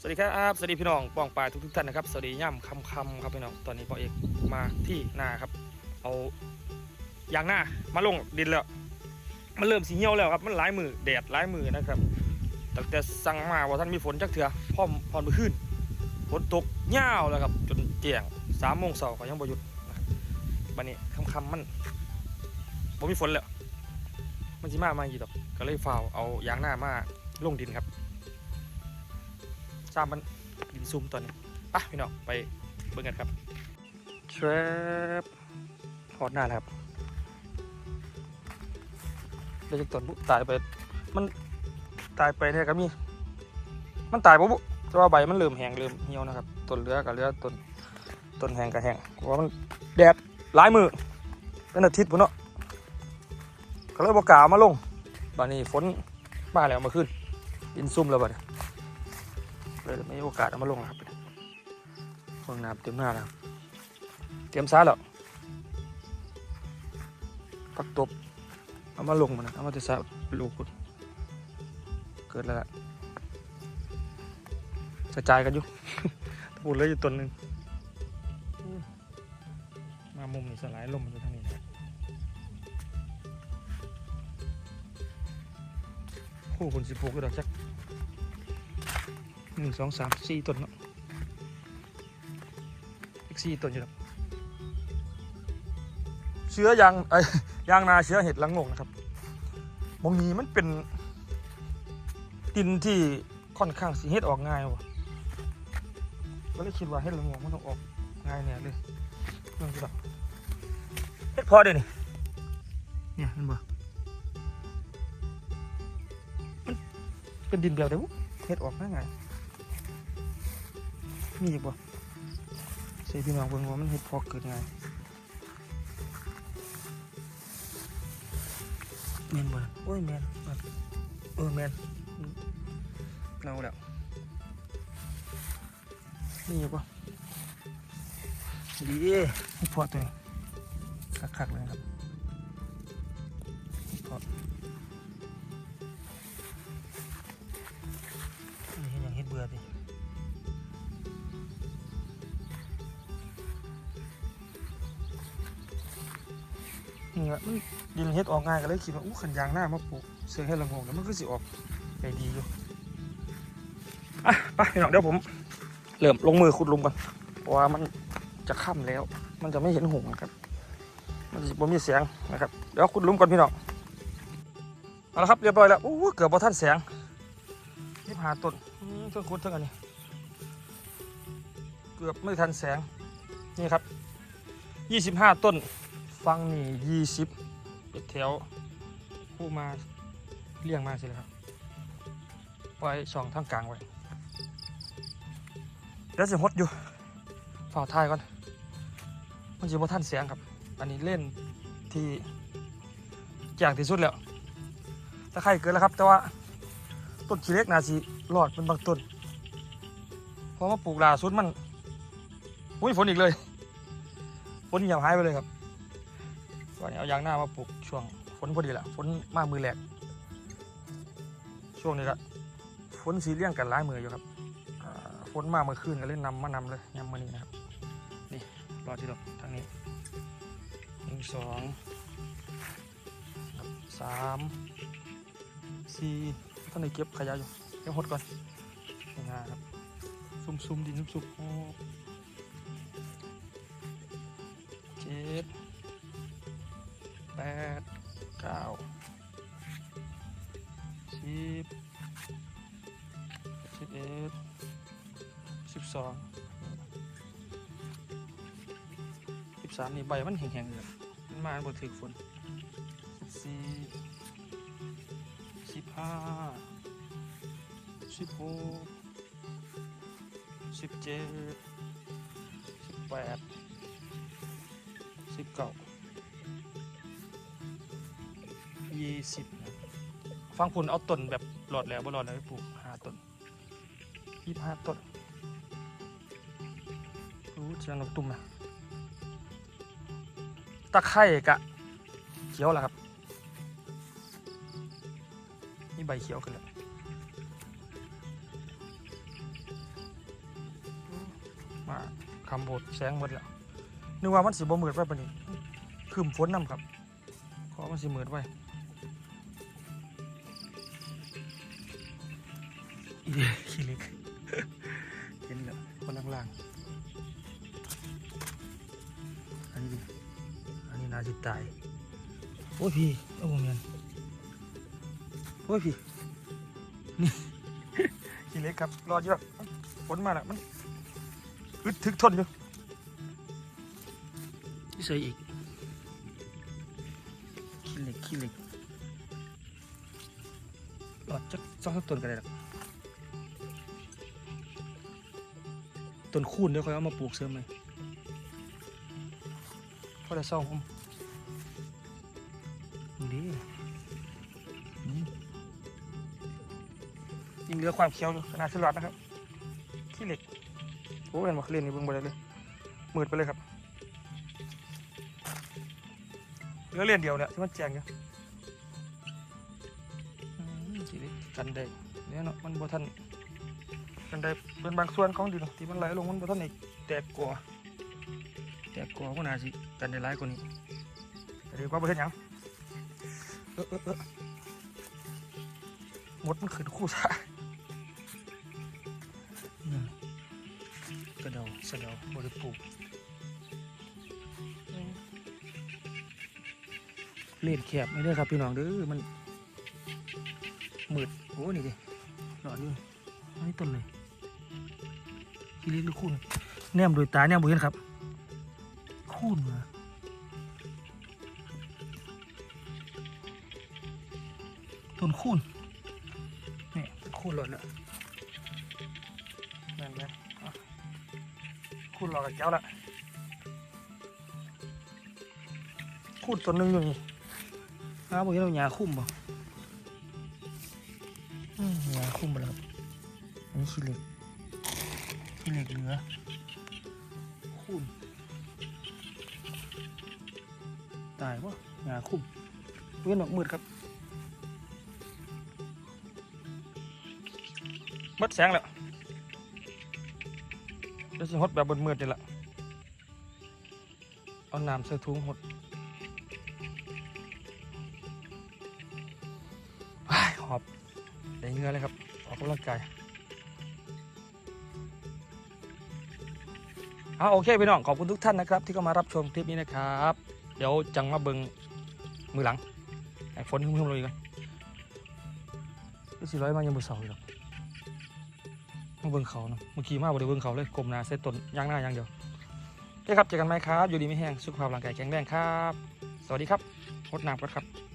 สวัสดีครับสวัสดีพี่น้องป้องปลายทุกๆท่านนะครับสวัสดีย่ำคำคำครับพี่น้องตอนนี้พอเอกมาที่นาครับ เอายางหน้ามาลงดินแล้ว มันเริ่มสีเหี่ยวแล้วครับมันหลายมือแดดหลายมือนะครับตั้งแต่สั่งมาว่าท่านมีฝนจักเถื่อพร้อมพร้อมไปขึ้นฝนตกเหี่ยวแล้วครับ จนเจียงสามโมงเสาร์ก็ยังบ่หยุดนะครับบันนี้คำคำมันบ่มีฝนแล้วมันสิมามาอีกดอกก็เลยฝ่าวเอายางหน้ามาลงดินครับ ซ้ำมันดินซุ่มตอนนี้ปะพี่น้องไปเบิ่งกันครับเชฟฮอดหน้าแล้วครับเดี๋ยวจะตอนบุตายไป มันตายไปเนี่ยก็มีมันตายปุ๊บแต่ว่าใบมันเริ่มแห้งเริ่มเหี่ยวนะครับต้นเรือกับเรือต้นต้นแห้งกับแห้งเพราะว่ามันแดดหลายมือเป็นอาทิตย์พุ่นเนาะก็เลยบอกกล้าเอามาลงบานนี้ฝนมาแล้วมาขึ้นดินซุ่มแล้วบัดนี้ เลยไม่มีโอกาสเอามาลงแล้วครับห้องน้ำเต็มหน้าแล้วเตรียมซ้าแล้วปักตบเอามาลงมานะเอามาจะซาลูกเกิดแล้วล่ะกระจายกันอยู่พูดเลยอยู่ตนหนึ่งมามุมนี่สลายลมอยู่ทางนี้นะโอ้คุณสิบหกก็ดอกจัก หนึ่งสองสามสี่ต้นเนาะอีกสี่ต้นอยู่ครับเชื้อยางไอ้ยางนาเชื้อเห็ดละโงกนะครับมองนี้มันเป็นดินที่ค่อนข้างสีเห็ดออกง่ายวะก็เลยคิดว่าเห็ดละโงกมันต้องออกง่ายเนี่ยเลยเรื่องที่แบบเห็ดพอเดี๋ยวนี้เนี่ยเห็นบ่มันเป็นดินแบบเดียวเห็ดออกง่ายง่าย มีบ่ใส่พี่น้องเบิ่งว่ามันเฮ็ดพอกเกิดไงแม่นบ่ล่ะโอ้ยแม่นแม่นเออแม่นเน่าแล้วมีอีกบ่ดีเฮ็ดพอกตัวนี้คักๆเลยครับเฮ็ดพอก นี่ว่ามันดินเฮ็ดออกง่ายก็เลยคิดว่าอู้ขันยางหน้ามาปลูกเสือให้ละงงแล้วมันก็สิออกไปดีอยู่อะไปพี่น้องเดี๋ยวผมเริ่มลงมือขุดลุมกันเพราะว่ามันจะค่ำแล้ว มันจะไม่เห็นหงนะครับ มันจะบ่มีเสียงนะครับเดี๋ยวขุดลุมก่อนพี่น้องเอาละครับเรียบร้อยแล้วอู้เกือบบ่ทันแสงนี่หาต้นเพิ่งขุดเท่ากันนี่เกือบไม่ทันแสงนี่ครับยี่สิบห้าต้น ฟังนี่ยี่สิบเป็นแถวคู่มาเรียงมาสิเลยครับไว้ช่องทางกลางไว้เดี๋ยวสิฮดอยู่ฝ่าท้ายก่อนมันจะบ่ทันเสียงครับ อันนี้เล่นที่ยากที่สุดแล้วถ้าใครเกินแล้วครับ แต่ว่าต้นขี้เล็กนาสิรอดเป็นบางต้นเพราะว่าปลูกลาสุดมันอุ้ยฝนอีกเลยฝนเหี่ยวหายไปเลยครับ วันนี้เอายางหน้ามาปลูกช่วงฝนพอดีแหละฝนมามือแรกช่วงนี้ก็ฝนสีเลี่ยงกันหลายมืออยู่ครับฝนมาเมื่อคืนก็เล่นนำมานำเลยยามมานี้นะครับนี่รอที่ดอกทางนี้หนึ่งสองสามสี่ท่านไหนเก็บขยะอยู่เก็บหดก่อนนี่นครับซุ่มซุ่มๆดินซุ่มๆ สิบสองสิบสามนี่ใบมันแห้งๆเลยมันมาบนถึกฝนสิบสี่สิบห้าสิบหกสิบเจ็ดสิบแปดสิบเก้ายี่สิบฟังผุนเอาต้นแบบหลอดแล้วบ่หลอดแล้วปลูกห้าต้นยี่ห้าต้น เชียงนกตุ่มนะตะไคร่กะเขียวแล้วครับ นี่ใบเขียวขึ้นแล้วมาคำโบดแสงหมดแล้วนึกว่ามันสิบ่มืดไว้ปานนี้คืมฝนนํครับ ขอมันสิมืดไว้อีเด้ขี้เล็กเห็นแล้วคนล่างๆาสิตาย โอ้ยพี่โอ้โหเมียนโอ้ยพี่ นี่ขี้เล็กครับ รอเยอะฝนมาแล้วมันอึดทึกทนอยู่นี่ใส่อีกขี้เหล็กขี้เหล็กรอดจักสองสามต้นกันเลยหรอกต้นคูนเดี๋ยวค่อยเอามาปลูกเสริมไหมพอได้เศร้าผม ดีอืมยิงเหลือความเขียวอยู่ขนาดสลัดนะครับ ขี้เหล็กโอ้เห็นบ่เล่นนี่เบิ่งบ่ได้เลยมืดไปเลยครับเหลือเล่นเดียวเนี่ยที่มันแจงอยู่อืมขี้เหล็กกันได้เนี่ยเนาะมันบ่ทันกันได้เป็นบางส่วนของดินที่มันไหลลงมันบ่ทันอีกแตกกลัวแตกกลัวก็น่าสิกันได้หลายกว่านี้แต่เดี๋ยวก็บ่เฮ็ดหยัง มดมันขึ้นคู่ซะกระเดาสะเดาบริปูเล่นแคบไม่ได้ครับพี่น้องเด้อมันมืดโอ้นี่ดิหลอดอยู่อันนี้ต้นเลยที่เล็กหรือคูนแนมโดยตาแนมบุเห็นครับ คูนม ต้นคูนนี่คูนหลอดแล้วนั่นไงอะคุณรอกับแก้วละคูดตัวหนึ่งอยู่นี่อ้าวบอกให้เราหยาคุ้มบ่หยาคุ้มไปแล้วอันนี้ขี้เหล็กขี้เหล็กเหลือคุ้มตายปะหยาคุ้มเว้นออกมืดครับ มัดแสงแล้วเดี๋ยวสิหดแบบบนมืดนี่แหละเอาน้ำใส่ถุงหดว้หอบได้เงือเลยครับ ออกกำลังกายเอาโอเคพี่น้องขอบคุณทุกท่านนะครับ ที่เข้ามารับชมคลิปนี้นะครับ เดี๋ยวจังมาเบิงมือหลังให้ฝนขึ้นๆเลยกันรู้สิร้อยมายังมือเสาอยู่หรอก มาเบิ้งเขาเนาะเมื่อกี้มาบ่ได้เบิ่งเขาเลยกลมหนาเส้นต้นย่างหน้าย่างเดียวโอเคครับเจอกันไหมครับ อยู่ดีไม่แห้งสุขภาพร่างกายแข็งแรงครับ สวัสดีครับงดน้ำก่อนครับ